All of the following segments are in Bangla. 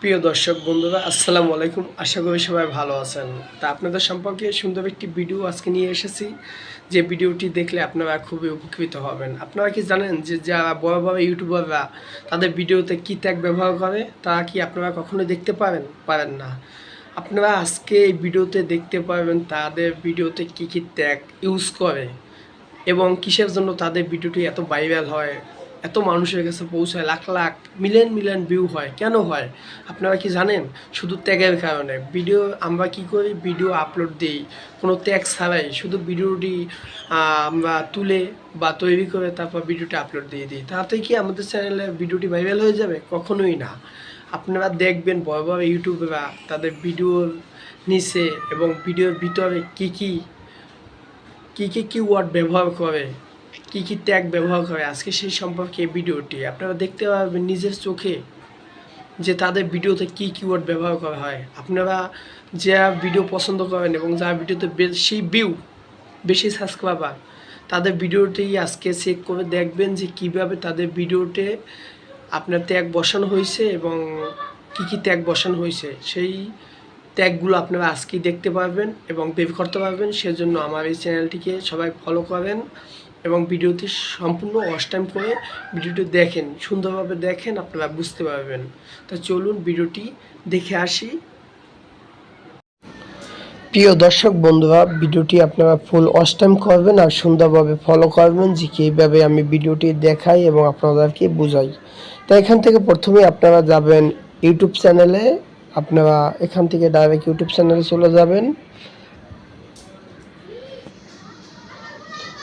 প্রিয় দর্শক বন্ধুরা, আসসালামু আলাইকুম। আশা করি সবাই ভালো আছেন। তা আপনাদের সম্পর্কে সুন্দর একটি ভিডিও আজকে নিয়ে এসেছি, যে ভিডিওটি দেখলে আপনারা খুবই উপকৃত হবেন। আপনারা কি জানেন যে যারা বড় বড় ইউটিউবাররা তাদের ভিডিওতে কী ত্যাগ ব্যবহার করে তা কি আপনারা কখনো দেখতে পারেন? পারেন না। আপনারা আজকে এই ভিডিওতে দেখতে পারবেন তাদের ভিডিওতে কী কী ত্যাগ ইউজ করে এবং কিসের জন্য তাদের ভিডিওটি এত ভাইরাল হয় এত মানুষের কাছে পৌঁছায়, lakh lakh, million million view হয়। কেন হয়? আপনারা কি জানেন? শুধু ত্যাগের কারণে। ভিডিও আমরা কি করি? ভিডিও আপলোড দিই। কোনো ত্যাগ ছাড়াই। শুধু ভিডিওটি আমরা তুলে বা তৈরি করে তারপর ভিডিওটি আপলোড দিয়ে দিই। তাতে কি আমাদের চ্যানেলে ভিডিওটি ভাইরাল হয়ে যাবে? কখনোই না। আপনারা দেখবেন বড় বড় ইউটিউবরা তাদের ভিডিওর নিচে এবং ভিডিওর ভিতরে কী কী কী কী কিওয়ার্ড ব্যবহার করে। কী কী ট্যাগ ব্যবহার করে আজকে সেই সম্পর্কে এই ভিডিওটি আপনারা দেখতে পাবেন নিজের চোখে যে তাদের ভিডিওতে কী কিওয়ার্ড ব্যবহার করা হয়। আপনারা যা ভিডিও পছন্দ করেন এবং যার ভিডিওতে বেশি ভিউ বেশি সাবস্ক্রাইবার তাদের ভিডিওটি আজকে চেক করে দেখবেন যে কীভাবে তাদের ভিডিওতে আপনার ট্যাগ বসানো হয়েছে এবং কী কী ট্যাগ বসানো হয়েছে। সেই ট্যাগগুলো আপনারা আজকেই দেখতে পারবেন এবং বের করতে পারবেন। সেজন্য আমার এই চ্যানেলটিকে সবাই ফলো করেন। এবং ভিডিওটি সম্পূর্ণ টাইম করে ভিডিওটি দেখেন, সুন্দরভাবে দেখেন, আপনারা বুঝতে পারবেন। তো চলুন ভিডিওটি দেখে আসি। প্রিয় দর্শক বন্ধুরা, ভিডিওটি আপনারা ফুল টাইম করবেন আর সুন্দরভাবে ফলো করবেন, যে কীভাবে আমি ভিডিওটি দেখাই এবং আপনাদেরকে বুঝাই। তো এখান থেকে প্রথমে আপনারা যাবেন ইউটিউব চ্যানেলে, আপনারা এখান থেকে ডাইরেক্ট ইউটিউব চ্যানেলে চলে যাবেন।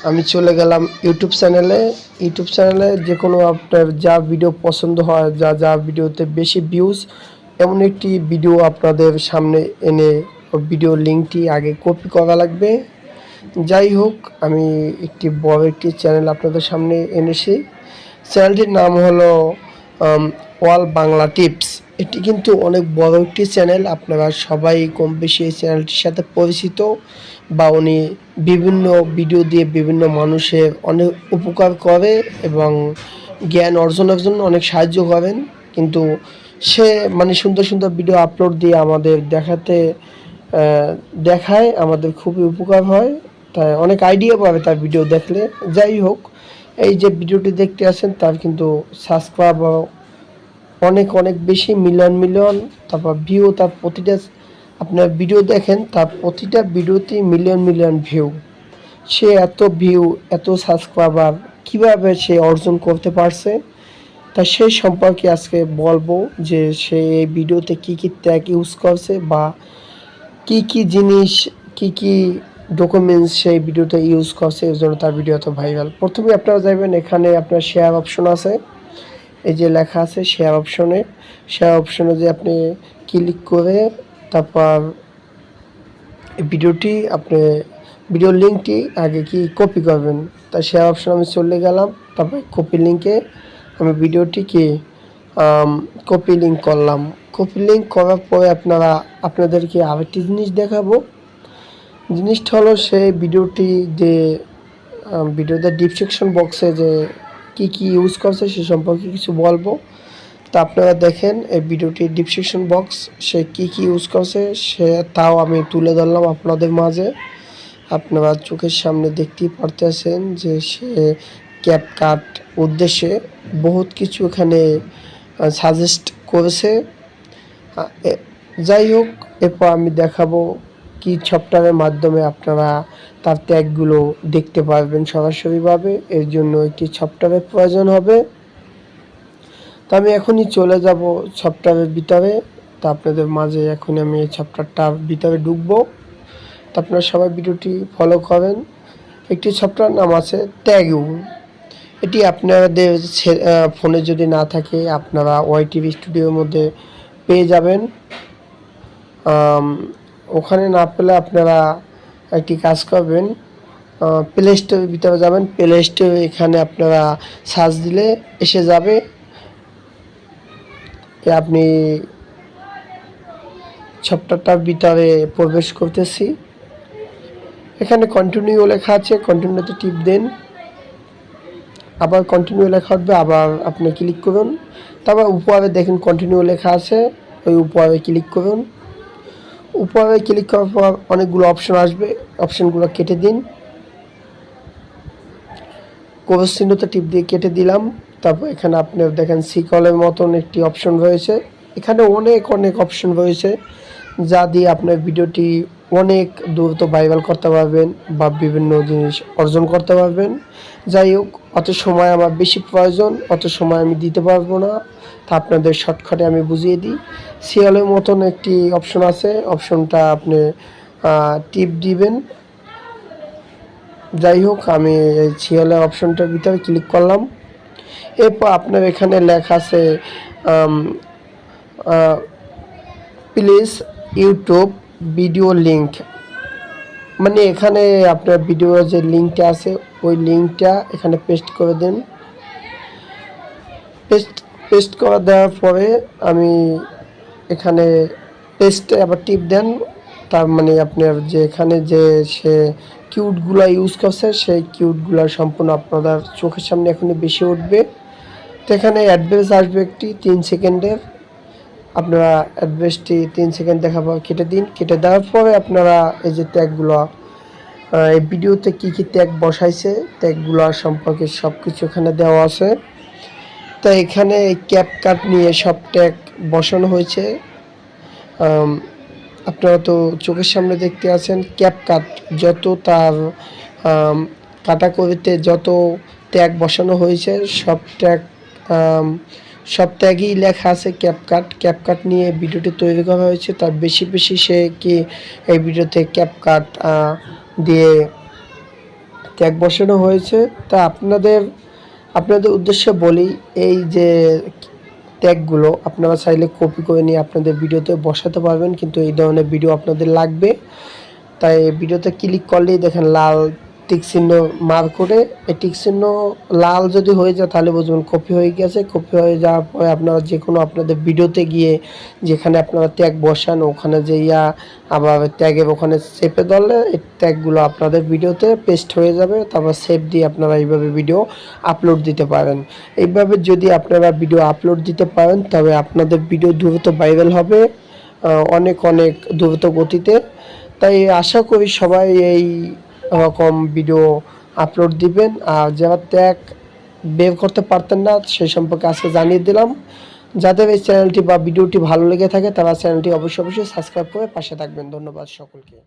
আমি চলে গেলাম ইউটিউব চ্যানেলে ইউটিউব চ্যানেলে যে কোনো আপনার যা ভিডিও পছন্দ হয়, যা যা ভিডিওতে বেশি ভিউজ এমন একটি ভিডিও আপনাদের সামনে এনে ভিডিও লিঙ্কটি আগে কপি করা লাগবে। যাই হোক, আমি একটি বড় একটি চ্যানেল আপনাদের সামনে এনেছি। চ্যানেলটির নাম হলো ওয়াল বাংলা টিপস এটি কিন্তু অনেক বড় একটি চ্যানেল। আপনারা সবাই কম বেশি এই চ্যানেলটির সাথে পরিচিত বা উনি বিভিন্ন ভিডিও দিয়ে বিভিন্ন মানুষের অনেক উপকার করে এবং জ্ঞান অর্জনের জন্য অনেক সাহায্য করেন। কিন্তু সে মানে সুন্দর সুন্দর ভিডিও আপলোড দিয়ে আমাদের দেখাতে দেখায়, আমাদের খুবই উপকার হয়। তাই অনেক আইডিয়া পাবে তার ভিডিও দেখলে। যাই হোক, এই যে ভিডিওটি দেখতে আছেন, তার কিন্তু সাবস্ক্রাইবার অনেক অনেক বেশি মিলন মিলন তারপর ভিউ তার প্রতিটা আপনার ভিডিও দেখেন, তার প্রতিটা ভিডিওতেই মিলিয়ন মিলিয়ন ভিউ সে এত ভিউ এত সাবস্ক্রাইবার কীভাবে সে অর্জন করতে পারছে? তা সেই সম্পর্কে আজকে বলব যে সে এই ভিডিওতে কি কি ট্যাগ ইউজ করছে বা কি কি জিনিস, কি কি ডকুমেন্টস সেই ভিডিওতে ইউজ করছে এর জন্য তার ভিডিও এত ভাইরাল প্রথমে আপনারা যাবেন এখানে আপনার শেয়ার অপশন আছে। এই যে লেখা আছে শেয়ার অপশনে শেয়ার অপশনে যে আপনি ক্লিক করে তারপর ভিডিওটি আপনি ভিডিও লিঙ্কটি আগে কি কপি করবেন? তা শেয়ার অপশন আমি চলে গেলাম, তারপর কপি লিঙ্কে আমি ভিডিওটি কি কপি লিঙ্ক করলাম। কপি লিঙ্ক করার পরে আপনারা, আপনাদেরকে আরেকটি জিনিস দেখাবো। জিনিসটা হলো সেই ভিডিওটি যে ভিডিওতে ডিসক্রিপশন বক্সে যে কি কি ইউজ করছে সে সম্পর্কে কিছু বলব। তা আপনারা দেখেন, এই ভিডিওটির ডিসক্রিপশন বক্স সে কি কি ইউজ করছে, সে তাও আমি তুলে ধরলাম আপনাদের মাঝে। আপনারা চোখের সামনে দেখতেই পারতেছেন যে সে ক্যাপ কাট উদ্দেশ্যে বহুত কিছু এখানে সাজেস্ট করেছে। যাই হোক, এরপর আমি দেখাবো কি সফটওয়্যারের মাধ্যমে আপনারা তার ট্যাগগুলো দেখতে পারবেন সরাসরিভাবে? এর জন্য একটি সফটওয়্যারের প্রয়োজন হবে। তো আমি এখনই চলে যাব সফটওয়্যারের ভিতরে। তা আপনাদের মাঝে এখন আমি এই সফটওয়্যারটার ভিতরে ঢুকবো। তো আপনারা সবাই ভিডিওটি ফলো করেন। একটি সফটওয়্যার নাম আছে ট্যাগু এটি আপনাদের ফোনে যদি না থাকে, আপনারা ওয়াই টিভি স্টুডিওর মধ্যে পেয়ে যাবেন। ওখানে না পেলে আপনারা একটি কাজ করবেন প্লে স্টোরের ভিতরে যাবেন প্লে স্টোর এখানে আপনারা সার্চ দিলে এসে যাবে। আপনি সফটওয়্যারটার ভিতরে প্রবেশ করতেছি। এখানে কন্টিনিউ লেখা আছে কন্টিনিউতে টিপ দেন। আবার কন্টিনিউ লেখা উঠবে, আবার আপনি ক্লিক করুন। তারপর উপরে দেখেন কন্টিনিউ লেখা আছে, ওই উপরে ক্লিক করুন। উপরে ক্লিক করার পর অনেকগুলো অপশান আসবে। অপশনগুলো কেটে দিন। চিহ্নতে টিপ দিয়ে কেটে দিলাম। তারপর এখানে আপনি দেখেন সিকলের মতন একটি অপশন রয়েছে। এখানে অনেক অনেক অপশন রয়েছে, যা দিয়ে আপনার ভিডিওটি অনেক দ্রুত ভাইরাল করতে পারবেন বা বিভিন্ন জিনিস অর্জন করতে পারবেন। যাই হোক, অত সময় আমার বেশি প্রয়োজন, অত সময় আমি দিতে পারব না। তা আপনাদের শর্টকাটে আমি বুঝিয়ে দিই। সিয়ালের মতন একটি অপশন আছে, অপশনটা আপনি টিপ দিবেন। যাই হোক, আমি এই সিয়ালের অপশনটার ভিতরে ক্লিক করলাম। এরপর আপনার এখানে লেখা আছে প্লিজ ইউটিউব ভিডিও লিঙ্ক মানে এখানে আপনার ভিডিওর যে লিঙ্কটা আছে, ওই লিঙ্কটা এখানে পেস্ট করে দিন। পেস্ট পেস্ট করা দেওয়ার পরে আমি এখানে পেস্টে আবার টিপ দেন। তার মানে আপনার যে এখানে যে সে কিউটগুলো ইউজ করছে, সেই কিউটগুলো সম্পূর্ণ আপনাদের চোখের সামনে এখনই বেশি উঠবে। তো এখানে অ্যাডভেস আসবে একটি, তিন সেকেন্ডের। আপনারা অ্যাডভেসটি তিন সেকেন্ড দেখাবো কেটে দিন। কেটে দেওয়ার পরে আপনারা এই যে ট্যাগগুলো এই ভিডিওতে কি কি ট্যাগ বসাইছে ট্যাগগুলো সম্পর্কে সব কিছু এখানে দেওয়া আছে। তো এখানে ক্যাপ কাট নিয়ে সব ট্যাগ বসানো হয়েছে। আপনারা তো চোখের সামনে দেখতে আছেন ক্যাপ কাট যত তার আম, কাটাকড়িতে যত ট্যাগ বসানো হয়েছে সব ট্যাগ সব ট্যাগই লেখা আছে ক্যাপকাট ক্যাপকাট নিয়ে ভিডিওটি তৈরি করা হয়েছে। তার বেশি বেশি সে কি এই ভিডিওতে ক্যাপকাট দিয়ে ত্যাগ বসানো হয়েছে। তা আপনাদের আপনাদের উদ্দেশ্যে বলি, এই যে ট্যাগগুলো আপনারা চাইলে কপি করে নিয়ে আপনাদের ভিডিওতে বসাতে পারবেন। কিন্তু এই ধরনের ভিডিও আপনাদের লাগবে। তাই ভিডিওতে ক্লিক করলেই দেখেন লাল টিক চিহ্ন মার করে, এই টিক চিহ্ন লাল যদি হয়ে যায় তাহলে বুঝবেন কপি হয়ে গেছে। কপি হয়ে যাওয়ার পরে আপনারা যে কোনো আপনাদের ভিডিওতে গিয়ে যেখানে আপনারা ট্যাগ বসান, ওখানে যে ইয়া, আবার ট্যাগের ওখানে চেপে ধরলে এই ট্যাগগুলো আপনাদের ভিডিওতে পেস্ট হয়ে যাবে, তারপর সেভ দিয়ে আপনারা এইভাবে ভিডিও আপলোড দিতে পারেন। এইভাবে যদি আপনারা ভিডিও আপলোড দিতে পারেন, তবে আপনাদের ভিডিও দ্রুত ভাইরাল হবে অনেক অনেক দ্রুত গতিতে। তাই আশা করি সবাই এই রকম ভিডিও আপলোড দিবেন। আর যারা ত্যাগ বের করতে পারতেন না, সেই সম্পর্কে আজকে জানিয়ে দিলাম। যাদের এই চ্যানেলটি বা ভিডিওটি ভালো লেগে থাকে, তারা চ্যানেলটি অবশ্যই অবশ্যই সাবস্ক্রাইব করে পাশে থাকবেন। ধন্যবাদ সকলকে।